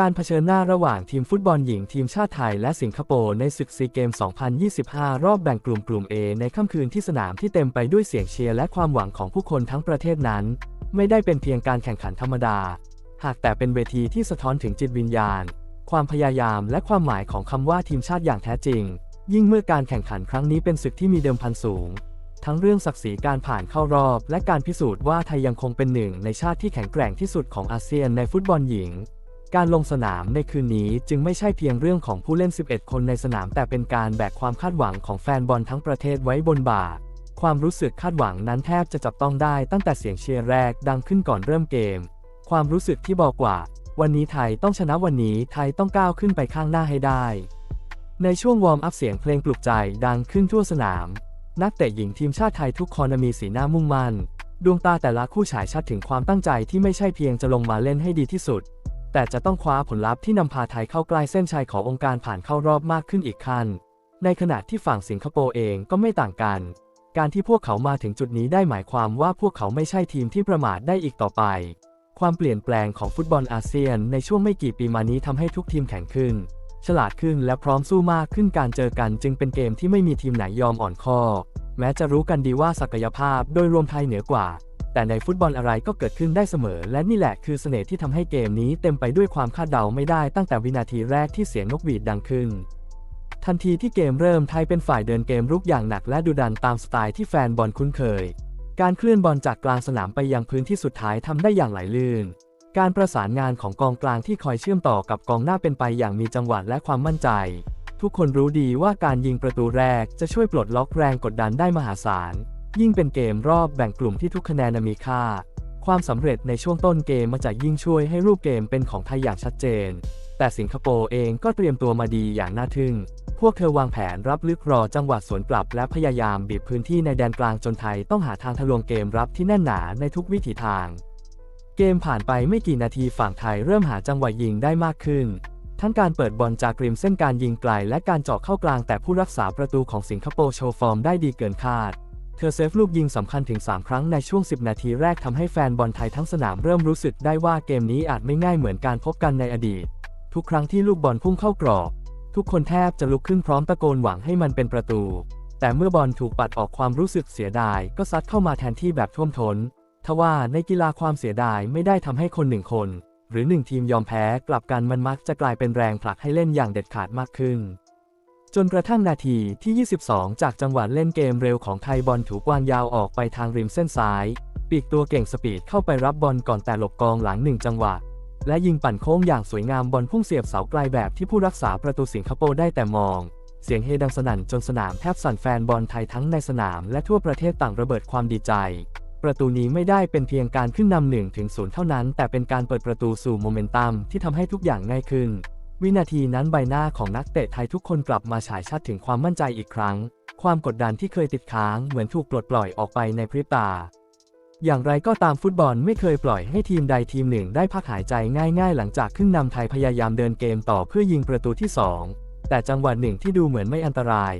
การเผชิญหน้าระหว่างทีมฟุตบอลหญิงทีมชาติไทยและสิงคโปร์ในศึกซีเกม 2025 รอบแบ่งกลุ่มกลุ่ม A ในค่ำคืนที่สนามที่เต็มไปด้วยเสียงเชียร์และความหวังของผู้คนทั้งประเทศนั้น ไม่ได้เป็นเพียงการแข่งขันธรรมดา หากแต่เป็นเวทีที่สะท้อนถึงจิตวิญญาณ ความพยายามและความหมายของคำว่าทีมชาติอย่างแท้จริง ยิ่งเมื่อการแข่งขันครั้งนี้เป็นศึกที่มีเดิมพันสูง ทั้งเรื่องศักดิ์ศรีการผ่านเข้ารอบ และการพิสูจน์ว่าไทยยังคงเป็นหนึ่งในชาติที่แข็งแกร่งที่สุดของอาเซียนในฟุตบอลหญิง การลงสนามในคืนนี้จึงไม่ใช่เพียงเรื่องของผู้เล่น 11 คนในสนาม แต่เป็นการแบกความคาดหวังของแฟนบอลทั้งประเทศไว้บนบ่า ความรู้สึกคาดหวังนั้นแทบจะจับต้องได้ตั้งแต่เสียงเชียร์แรกดังขึ้นก่อนเริ่มเกม ความรู้สึกที่บอกว่า วันนี้ไทยต้องชนะวันนี้ไทยต้องก้าวขึ้นไปข้างหน้าให้ได้ ในช่วงวอร์มอัพเสียงเพลงปลุกใจดังขึ้นทั่วสนาม นักเตะหญิงทีมชาติไทยทุกคนมีสีหน้ามุ่งมั่น ดวงตาแต่ละคู่ฉายชัดถึงความตั้งใจที่ไม่ใช่เพียงจะลงมาเล่นให้ดีที่สุด แต่จะต้องคว้าผลลัพธ์ที่นำพาไทยเข้าใกล้เส้นชัยขององค์การผ่านเข้ารอบมากขึ้นอีกขั้น ในขณะที่ฝั่งสิงคโปร์เองก็ไม่ต่างกัน การที่พวกเขามาถึงจุดนี้ได้หมายความว่าพวกเขาไม่ใช่ทีมที่ประมาทได้อีกต่อไป ความเปลี่ยนแปลงของฟุตบอลอาเซียนในช่วงไม่กี่ปีมานี้ทำให้ทุกทีมแข็งขึ้น ฉลาดขึ้นและพร้อมสู้มากขึ้นการเจอกันจึงเป็นเกมที่ไม่มีทีมไหนยอมอ่อนข้อ แม้จะรู้กันดีว่าศักยภาพโดยรวมไทยเหนือกว่า แต่ในฟุตบอลอะไรก็เกิดขึ้นได้เสมอ และนี่แหละคือเสน่ห์ที่ทำให้เกมนี้เต็มไปด้วยความคาดเดาไม่ได้ตั้งแต่วินาทีแรกที่เสียงนกหวีดดังขึ้น ทันทีที่เกมเริ่มไทยเป็นฝ่ายเดินเกมรุกอย่างหนักและดุดันตามสไตล์ที่แฟนบอลคุ้นเคย การเคลื่อนบอลจากกลางสนามไปยังพื้นที่สุดท้ายทำได้อย่างไหลลื่น การประสานงานของกองกลางที่คอยเชื่อมต่อกับกองหน้าเป็นไปอย่างมีจังหวะและความมั่นใจ ทุกคนรู้ดีว่าการยิงประตูแรกจะช่วยปลดล็อกแรงกดดันได้มหาศาล ยิ่งเป็นเกมรอบแบ่งกลุ่มที่ทุกคะแนนมีค่า ความสำเร็จในช่วงต้นเกมมาจากยิ่งช่วยให้รูปเกมเป็นของไทยอย่างชัดเจน แต่สิงคโปร์เองก็เตรียมตัวมาดีอย่างน่าทึ่ง พวกเธอวางแผนรับลึกรอจังหวะสวนกลับและพยายามบีบพื้นที่ในแดนกลางจนไทยต้องหาทางทะลวงเกมรับที่แน่นหนาในทุกวิถีทาง เกมผ่านไปไม่กี่นาทีฝั่งไทยเริ่มหาจังหวะยิงได้มากขึ้นทั้งการเปิดบอลจากริมเส้นการยิงไกลและการเจาะเข้ากลางแต่ผู้รักษาประตูของสิงคโปร์โชว์ฟอร์มได้ดีเกินคาด เธอเซฟลูกยิงสำคัญถึง 3 ครั้งในช่วง 10 นาทีแรกทำให้แฟนบอลไทยทั้งสนามเริ่มรู้สึกได้ว่าเกมนี้อาจไม่ง่ายเหมือนการพบกันในอดีต ทุกครั้งที่ลูกบอลพุ่งเข้ากรอบ ทุกคนแทบจะลุกขึ้นพร้อมตะโกนหวังให้มันเป็นประตู แต่เมื่อบอลถูกปัดออกความรู้สึกเสียดาย ก็ซัดเข้ามาแทนที่แบบท่วมทน้นทว่าในกีฬาความเสียดายไม่ได้ทำให้คนหนึ่งคน หรือหนึ่งทีมยอมแพ้กลับกันมันมักจะกลายเป็นแรงผลักให้เล่นอย่างเด็ดขาดมากขึ้น จนกระทั่งนาทีที่ 22 จากจังหวะเล่นเกมเร็วของไทยบอลถูกวางยาวออกไปทางริมเส้นซ้าย ปีกตัวเก่งสปีดเข้าไปรับบอลก่อนแต่หลบกองหลังหนึ่งจังหวะ และยิงปั่นโค้งอย่างสวยงามบอลพุ่งเสียบเสาไกลแบบที่ผู้รักษาประตูสิงคโปร์ได้แต่มอง เสียงเฮดังสนั่นจนสนามแทบสั่นแฟนบอลไทยทั้งในสนามและทั่วประเทศต่างระเบิดความดีใจ ประตูนี้ไม่ได้เป็นเพียงการขึ้นนำหนึ่งถึงศูนย์เท่านั้น แต่เป็นการเปิดประตูสู่โมเมนตัมที่ทำให้ทุกอย่างง่ายขึ้น วินาทีนั้นใบหน้าของนักเตะไทยทุกคนกลับมาฉายชัดถึงความมั่นใจอีกครั้ง ความกดดันที่เคยติดค้างเหมือนถูกปลดปล่อยออกไปในพริบตา อย่างไรก็ตามฟุตบอลไม่เคยปล่อยให้ทีมใดทีมหนึ่งได้พักหายใจง่ายๆ หลังจากขึ้นนำไทยพยายามเดินเกมต่อเพื่อยิงประตูที่ 2 แต่จังหวะหนึ่งที่ดูเหมือนไม่อันตราย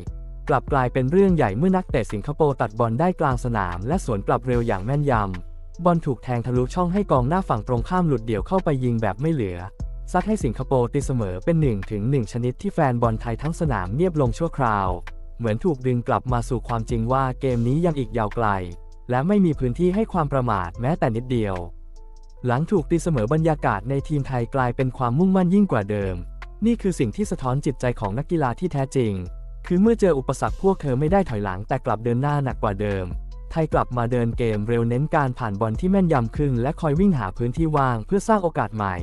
กลับกลายเป็นเรื่องใหญ่เมื่อนักเตะสิงคโปร์ตัดบอลได้กลางสนาม และสวนกลับเร็วอย่างแม่นยำบอลถูกแทงทะลุช่องให้กองหน้าฝั่งตรงข้ามหลุดเดี่ยวเข้าไปยิงแบบไม่เหลือ ซัดให้สิงคโปร์ตีเสมอเป็น1ถึง1ชนิดที่แฟนบอลไทยทั้งสนามเงียบลงชั่วคราว เหมือนถูกดึงกลับมาสู่ความจริงว่าเกมนี้ยังอีกยาวไกล และไม่มีพื้นที่ให้ความประมาทแม้แต่นิดเดียว หลังถูกตีเสมอบรรยากาศในทีมไทยกลายเป็นความมุ่งมั่นยิ่งกว่าเดิม นี่คือสิ่งที่สะท้อนจิตใจของนักกีฬาที่แท้จริง คือเมื่อเจออุปสรรคพวกเธอไม่ได้ถอยหลังแต่กลับเดินหน้าหนักกว่าเดิมไทยกลับมาเดินเกมเร็วเน้นการผ่านบอลที่แม่นยำขึ้น และคอยวิ่งหาพื้นที่ว่างเพื่อสร้างโอกาสใหม่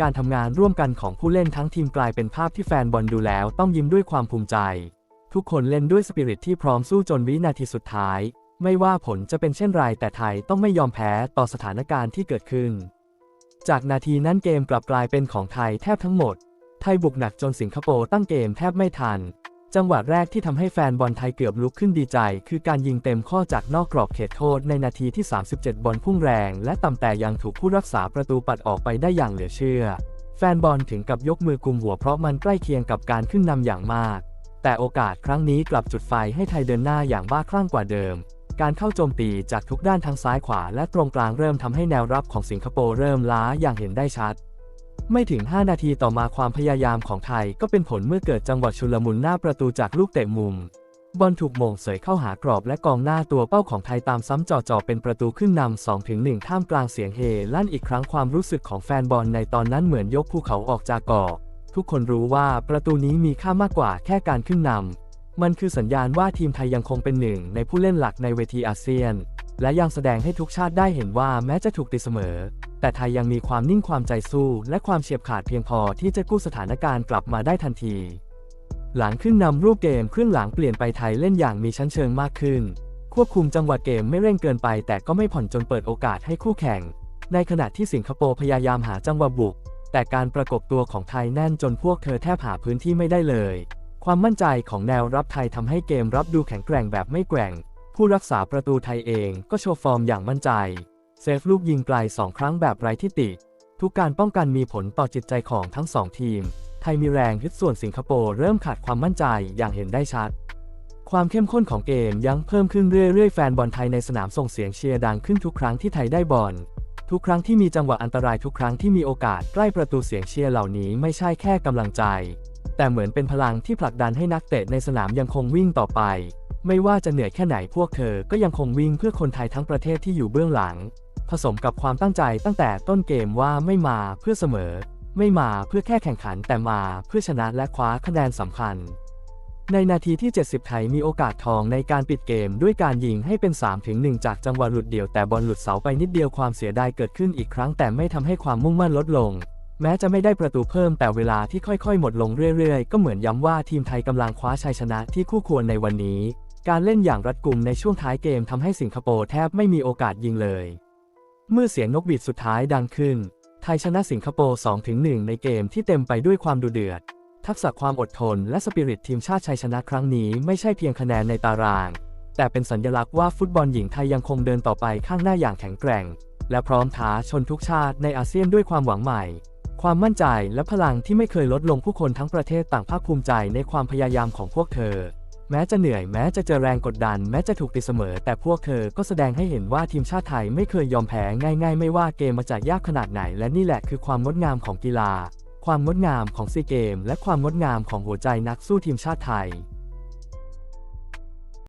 การทำงานร่วมกันของผู้เล่นทั้งทีมกลายเป็นภาพที่แฟนบอลดูแล้วต้องยิ้มด้วยความภูมิใจ ทุกคนเล่นด้วยสปิริตที่พร้อมสู้จนวินาทีสุดท้าย ไม่ว่าผลจะเป็นเช่นไรแต่ไทยต้องไม่ยอมแพ้ต่อสถานการณ์ที่เกิดขึ้น จากนาทีนั้นเกมกลับกลายเป็นของไทยแทบทั้งหมด ไทยบุกหนักจนสิงคโปร์ตั้งเกมแทบไม่ทัน จังหวะแรกที่ทำให้แฟนบอลไทยเกือบลุกขึ้นดีใจ คือการยิงเต็มข้อจากนอกกรอบเขตโทษในนาทีที่ 37 บอลพุ่งแรง และต่ำแต่ยังถูกผู้รักษาประตูปัดออกไปได้อย่างเหลือเชื่อ แฟนบอลถึงกับยกมือกุมหัวเพราะมันใกล้เคียงกับการขึ้นนำอย่างมาก แต่โอกาสครั้งนี้กลับจุดไฟให้ไทยเดินหน้าอย่างบ้าคลั่งกว่าเดิม การเข้าโจมตีจากทุกด้านทั้งซ้ายขวา และตรงกลางเริ่มทำให้แนวรับของสิงคโปร์เริ่มล้าอย่างเห็นได้ชัด ไม่ถึง 5 นาทีต่อมาความพยายามของไทยก็เป็นผลเมื่อเกิดจังหวะชุลมุนหน้าประตูจากลูกเตะมุม บอลถูกโม่งเสยเข้าหากรอบและกองหน้าตัวเป้าของไทยตามซ้ำจ่อๆเป็นประตูขึ้นนำ2ถึง1ท่ามกลางเสียงเฮลั่นอีกครั้งความรู้สึกของแฟนบอลในตอนนั้นเหมือนยกภูเขาออกจากก่อทุกคนรู้ว่าประตูนี้มีค่ามากกว่าแค่การขึ้นนำมันคือสัญญาณว่าทีมไทยยังคงเป็นหนึ่งในผู้เล่นหลักในเวทีอาเซียน และยังแสดงให้ทุกชาติได้เห็นว่าแม้จะถูกตีเสมอ แต่ไทยยังมีความนิ่งความใจสู้ และความเฉียบขาดเพียงพอที่จะกู้สถานการณ์กลับมาได้ทันที หลังขึ้นนำรูปเกมครึ่งหลังเปลี่ยนไปไทยเล่นอย่างมีชั้นเชิงมากขึ้น ควบคุมจังหวะเกมไม่เร่งเกินไป แต่ก็ไม่ผ่อนจนเปิดโอกาสให้คู่แข่ง ในขณะที่สิงคโปร์พยายามหาจังหวะบุก แต่การประกบตัวของไทยแน่นจนพวกเธอแทบหาพื้นที่ไม่ได้เลย ความมั่นใจของแนวรับไทยทำให้เกมรับดูแข็งแกร่งแบบไม่แกว่ง ผู้รักษาประตูไทยเองก็โชว์ฟอร์มอย่างมั่นใจ เซฟลูกยิงไกลสองครั้งแบบไร้ที่ติ ทุกการป้องกันมีผลต่อจิตใจของทั้งสองทีม ไทยมีแรงฮึดส่วนสิงคโปร์เริ่มขาดความมั่นใจอย่างเห็นได้ชัด ความเข้มข้นของเกมยังเพิ่มขึ้นเรื่อยๆ แฟนบอลไทยในสนามส่งเสียงเชียร์ดังขึ้นทุกครั้งที่ไทยได้บอลทุกครั้งที่มีจังหวะอันตรายทุกครั้งที่มีโอกาสใกล้ประตูเสียงเชียร์เหล่านี้ไม่ใช่แค่กำลังใจ แต่เหมือนเป็นพลังที่ผลักดันให้นักเตะในสนามยังคงวิ่งต่อไป ไม่ว่าจะเหนื่อยแค่ไหนพวกเธอก็ยังคงวิ่งเพื่อคนไทยทั้งประเทศที่อยู่เบื้องหลัง ผสมกับความตั้งใจตั้งแต่ต้นเกมว่าไม่มาเพื่อเสมอ ไม่มาเพื่อแค่แข่งขันแต่มาเพื่อชนะและคว้าคะแนนสำคัญ ในนาทีที่ 70 ไทยมีโอกาสทองในการปิดเกมด้วยการยิงให้เป็น 3-1 จากจังหวะหลุดเดี่ยวแต่บอลหลุดเสาไปนิดเดียวความเสียดายเกิดขึ้นอีกครั้งแต่ไม่ทำให้ความมุ่งมั่นลดลงแม้จะไม่ได้ประตูเพิ่มแต่เวลาที่ค่อยๆ หมดลงเรื่อยๆ ก็เหมือนย้ำว่าทีมไทยกำลังคว้าชัยชนะที่คู่ควรในวันนี้ การเล่นอย่างรัดกุมในช่วงท้ายเกมทำให้สิงคโปร์แทบไม่มีโอกาสยิงเลย เมื่อเสียงนกบีดสุดท้ายดังขึ้น ไทยชนะสิงคโปร์ 2-1 ในเกมที่เต็มไปด้วยความดุเดือด ทักษะความอดทนและสปิริตทีมชาติชัยชนะครั้งนี้ไม่ใช่เพียงคะแนนในตาราง แต่เป็นสัญลักษณ์ว่าฟุตบอลหญิงไทยยังคงเดินต่อไปข้างหน้าอย่างแข็งแกร่ง และพร้อมท้าชนทุกชาติในอาเซียนด้วยความหวังใหม่ ความมั่นใจและพลังที่ไม่เคยลดลงผู้คนทั้งประเทศต่างภาคภูมิใจในความพยายามของพวกเธอ แม้จะเหนื่อยแม้จะเจอแรงกดดัน แม้จะถูกตีเสมอ แต่พวกเธอก็แสดงให้เห็นว่าทีมชาติไทยไม่เคยยอมแพ้ง่าย ๆ ไม่ว่าเกมมาจากยากขนาดไหน และนี่แหละคือความงดงามของกีฬา ความงดงามของซีเกม และความงดงามของหัวใจนักสู้ทีมชาติไทย